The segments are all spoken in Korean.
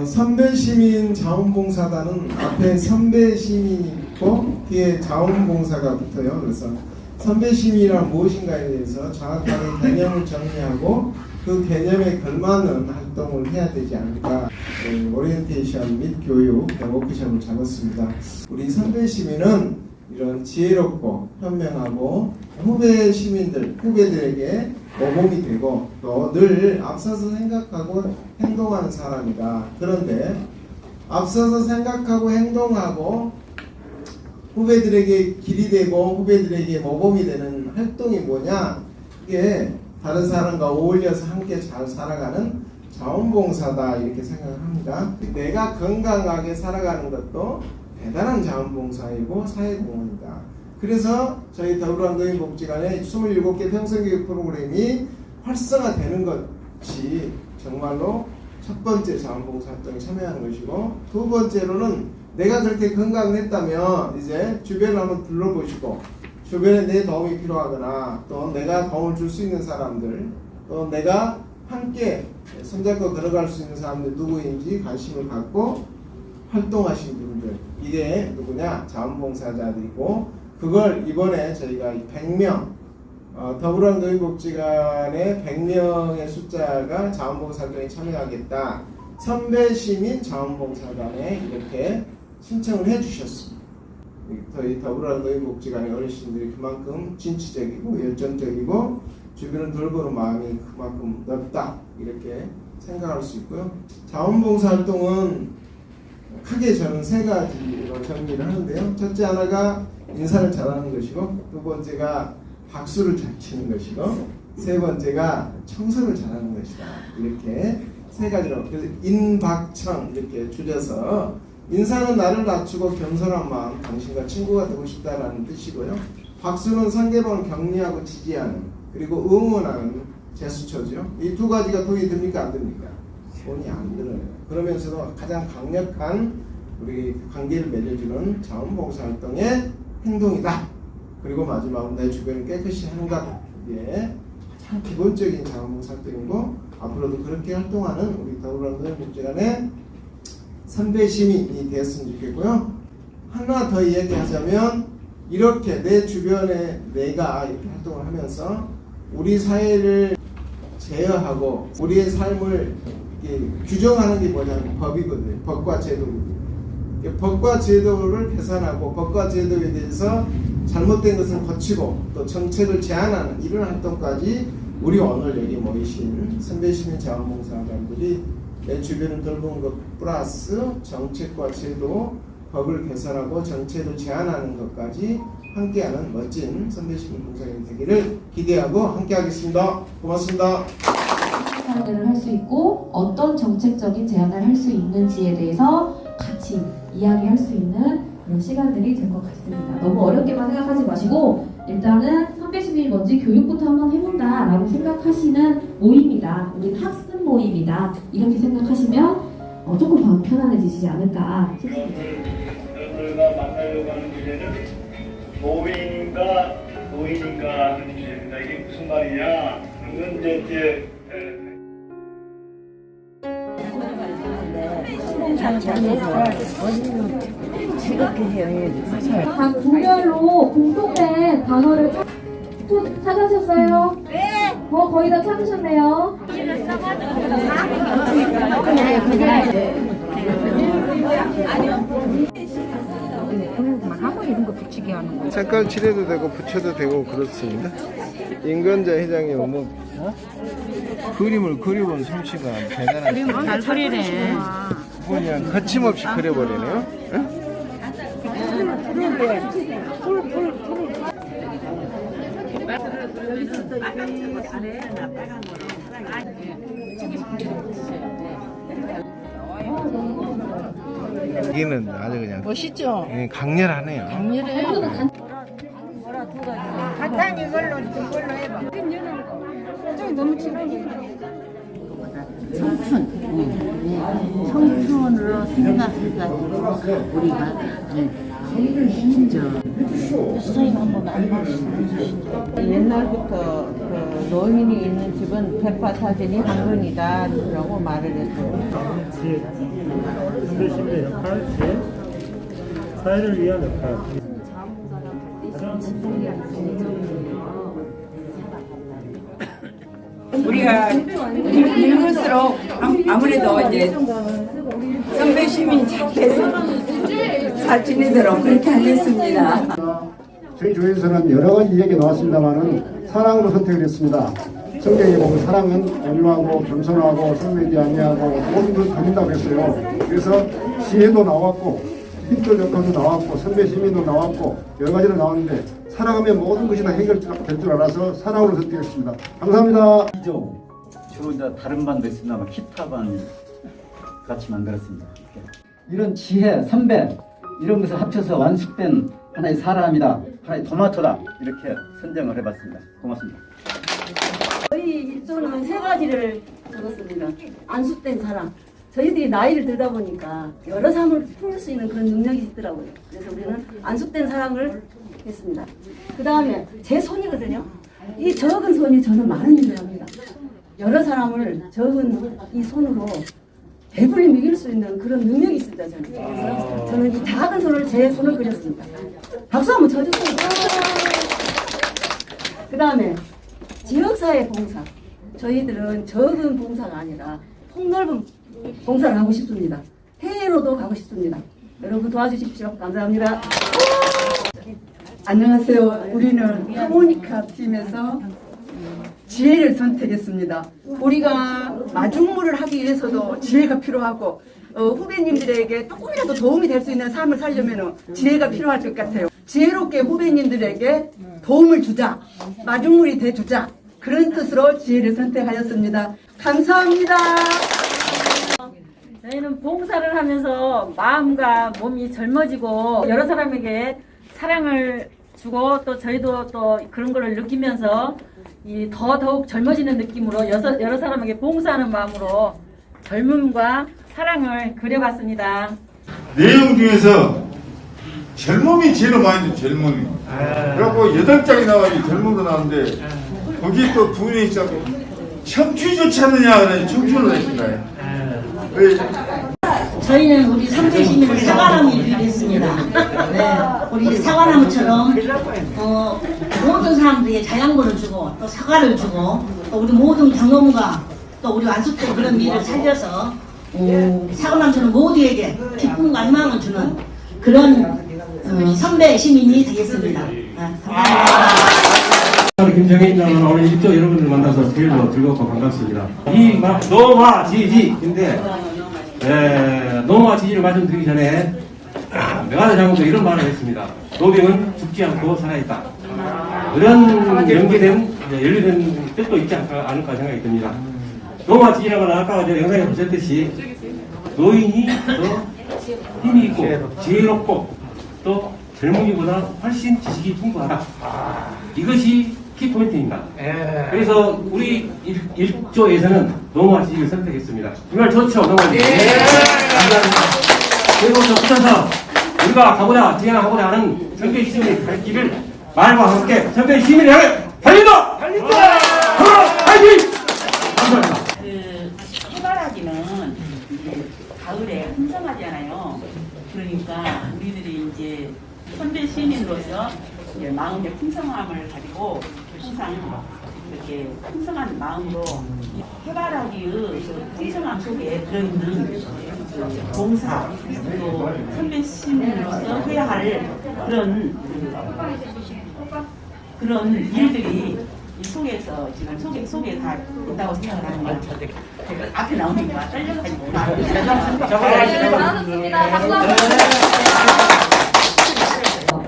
어, 선배시민 자원봉사단은 앞에 선배시민이 있고 뒤에 자원봉사가 붙어요. 그래서 선배시민이란 무엇인가에 대해서 정확하게 개념을 정리하고 그 개념에 걸맞는 활동을 해야 되지 않을까 네, 오리엔테이션 및 교육 네, 워크숍을 잡았습니다. 우리 선배시민은 이런 지혜롭고 현명하고 후배 시민들, 후배들에게 모범이 되고 또 늘 앞서서 생각하고 행동하는 사람이다. 그런데 앞서서 생각하고 행동하고 후배들에게 길이 되고 후배들에게 모범이 되는 활동이 뭐냐? 그게 다른 사람과 어울려서 함께 잘 살아가는 자원봉사다 이렇게 생각합니다. 내가 건강하게 살아가는 것도 대단한 자원봉사이고 사회공헌이다. 그래서 저희 더불어노인복지관의 27개 평생교육 프로그램이 활성화되는 것이 정말로 첫 번째 자원봉사 활동에 참여하는 것이고 두 번째로는 내가 그렇게 건강했다면 이제 주변을 한번 둘러보시고 주변에 내 도움이 필요하거나 또 내가 도움을 줄 수 있는 사람들 또 내가 함께 손잡고 걸어갈 수 있는 사람들 누구인지 관심을 갖고 활동하신 분들 이게 누구냐 자원봉사자들이고 그걸 이번에 저희가 100명 어, 더불어노인복지관의 100명의 숫자가 자원봉사단에 참여하겠다 선배 시민 자원봉사단에 이렇게 신청을 해주셨습니다. 저희 더불어노인복지관의 어르신들이 그만큼 진취적이고 열정적이고 주변을 돌보는 마음이 그만큼 넓다 이렇게 생각할 수 있고요. 자원봉사 활동은 크게 저는 세 가지로 정리를 하는데요. 첫째 하나가 인사를 잘하는 것이고 두 번째가 박수를 잘 치는 것이고 세 번째가 청소를 잘하는 것이다. 이렇게 세 가지로 그래서 인박청 이렇게 줄여서 인사는 나를 낮추고 겸손한 마음 당신과 친구가 되고 싶다라는 뜻이고요. 박수는 상대방을 격려하고 지지하는 그리고 응원하는 제스처죠. 이 두 가지가 듭니까 안 듭니까? 돈이 안 들어요. 그러면서도 가장 강력한 우리 관계를 맺어주는 자원봉사 활동의 행동이다. 그리고 마지막으로 내 주변을 깨끗이 하는 것. 이게 가장 기본적인 자원봉사 활동이고 앞으로도 그렇게 활동하는 우리 더불어노인복지관의 선배 시민이 되었으면 좋겠고요. 하나 더 이야기하자면 이렇게 내 주변에 내가 이렇게 활동을 하면서 우리 사회를 제어하고 우리의 삶을 규정하는 게 뭐냐면 법이거든요. 법과 제도거든요. 법과 제도를 개선하고 법과 제도에 대해서 잘못된 것을 고치고 또 정책을 제안하는 이런 활동까지 우리 오늘 여기 모이신 선배 시민 자원봉사자들이 내 주변을 돌보는 것 플러스 정책과 제도, 법을 개선하고 정책을 제안하는 것까지 함께하는 멋진 선배 시민 봉사인이 되기를 기대하고 함께하겠습니다. 고맙습니다. 사항들을 할수 있고 어떤 정책적인 제안을 할 수 있는지에 대해서 같이 이야기할 수 있는 그런 시간들이 될 것 같습니다. 너무 어렵게만 생각하지 마시고 일단은 선배 시민이 뭔지 교육부터 한번 해본다라고 생각하시는 모임이다. 우리는 학습 모임이다. 이렇게 생각하시면 어, 조금 마음 편안해지시지 않을까 싶습니다. 노인인가 노인인가 하는 주제입니다. 이게 무슨 말이냐? 그건 이제 즐겁게 해요. 각 분별로 공통된 단어를 찾, 또 찾으셨어요? 네. 어, 거의 다 찾으셨네요. 하고 붙이게 하는 거. 색깔 칠해도 되고 붙여도 되고 그렇습니다. 임건자 회장이 뭐 그림을 그려본 솜씨가 대단한 잘 그리네. 그냥 거침없이 그려버리네요. 응? 여기는 아주 그냥 멋있죠? 예, 강렬하네요. 간단 이걸로 이걸로 해봐. 저기 너무 친하게. 청춘, 네. 청춘으로 생각해가지고 우리가 네. 저 옛날부터 그 노인이 있는 집은 대파 사진이 한 건이다라고 말을 했어요. 선배심의 역할, 제 사회를 위한 역할. 우리가 늙을수록 아- 아무래도 이제 선배 시민 잘 지내도록 그렇게 하겠습니다. 저희 조에서는 여러 가지 얘기 나왔습니다만은 사랑으로 선택을 했습니다. 성경에 보면 사랑은 온유하고 겸손하고 성매지 아니하고 모든 걸 다닌다고 했어요. 그래서 지혜도 나왔고 핏돌 역할도 나왔고 선배 시민도 나왔고 여러 가지로 나왔는데 사랑하면 모든 것이 다 해결될 줄 알아서 사랑으로 선택했습니다. 감사합니다. 이죠. 주로 이제 다른 반도 있습니다만 기타 반 같이 만들었습니다. 이런 지혜, 선배 이런 것을 합쳐서 완숙된 하나의 사람이다, 하나의 토마토다 이렇게 선정을 해봤습니다. 고맙습니다. 저희 일조는 세 가지를 적었습니다. 안숙된 사람. 저희들이 나이를 들다 보니까 여러 삶을 풀수 있는 그런 능력이 있더라고요. 그래서 우리는 안숙된 사랑을 했습니다. 그 다음에 제 손이거든요. 이 적은 손이 저는 많은 일을 합니다. 여러 사람을 적은 이 손으로 배불리 먹일 수 있는 그런 능력이 있습니다. 저는. 그래서 저는 이 작은 손을 제 손을 그렸습니다. 박수 한번 쳐주세요. 그 다음에 지역사회 봉사. 저희들은 적은 봉사가 아니라 폭넓은 봉사를 하고 싶습니다. 해외로도 가고 싶습니다. 여러분 도와주십시오. 감사합니다. 안녕하세요. 우리는 하모니카 팀에서 지혜를 선택했습니다. 우리가 마중물을 하기 위해서도 지혜가 필요하고 어, 후배님들에게 조금이라도 도움이 될 수 있는 삶을 살려면 지혜가 필요할 것 같아요. 지혜롭게 후배님들에게 도움을 주자, 마중물이 돼주자 그런 뜻으로 지혜를 선택하였습니다. 감사합니다. 저희는 봉사를 하면서 마음과 몸이 젊어지고 여러 사람에게 사랑을 주고 또 저희도 또 그런 걸 느끼면서 이 더 더욱 젊어지는 느낌으로 여러, 여러 사람에게 봉사하는 마음으로 젊음과 사랑을 그려봤습니다. 내용 중에서 젊음이 제일 많이 돼, 젊음이. 그래갖고 여덟 장이 나와야지 젊음도 나오는데, 거기 또두 명이 있자고, 좋지 않느냐, 그래, 청춘을 했습니다. 왜, 저희는 우리 삼세 시민을 사과나무 일을 했습니다. 네, 우리 사과나무처럼 어, 모든 사람들에게 자양분을 주고 또 사과를 주고 또 우리 모든 경험과 또 우리 완숙된 그런 일을 살려서 어, 사과나무처럼 모두에게 기쁨과 희망을 주는 그런 어, 선배 시민이 되겠습니다. 네, 감사합니다. 김정인 장은 오늘 일조 여러분들 만나서 제일 뭐 즐겁고 반갑습니다. 이 마- 노마 지지인데 에, 노마 지지를 말씀드리기 전에 아, 메가드 장군도 이런 말을 했습니다. 노병은 죽지 않고 살아있다. 그런 연계된 연루된 뜻도 있지 않을까, 생각이 듭니다. 노마 지지라고는 아까 저 영상에 보셨듯이 노인이 더 힘이 있고 지혜롭고 또 젊은이보다 훨씬 지식이 풍부하다. 이것이 키포인트입니다. 그래서 우리 일, 일조에서는 노마 지지를 선택했습니다. 정말 좋죠, 노마 지지. 감사합니다. 그리고 또 붙여서 우리가 가고자 지향하고자 하는 선배 시민의 갈 길을 말과 함께 선배 시민을 향해 달린다! 달린다! 파이팅! 감사합니다. 그 해바라기는 이제 가을에 풍성하잖아요. 그러니까 우리들이 이제 선배 시민으로서 이제 마음의 풍성함을 가지고 항상 이렇게 풍성한 마음으로 이 해바라기의 그 풍성함 속에 들어있는 그 봉사 또 선배 시민으로서 해야 할 그런 그런 일들이 이 속에서 지금 속에 속에 다 있다고 생각을 하는. 제가 앞에 나오니까 떨려가지고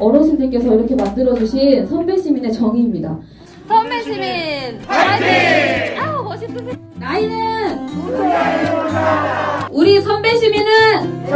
어르신들께서 이렇게 만들어주신 선배 시민의 정의입니다. 선배 시민 파이팅! 아우 멋있으세요. 나이는 우리 선배 시민은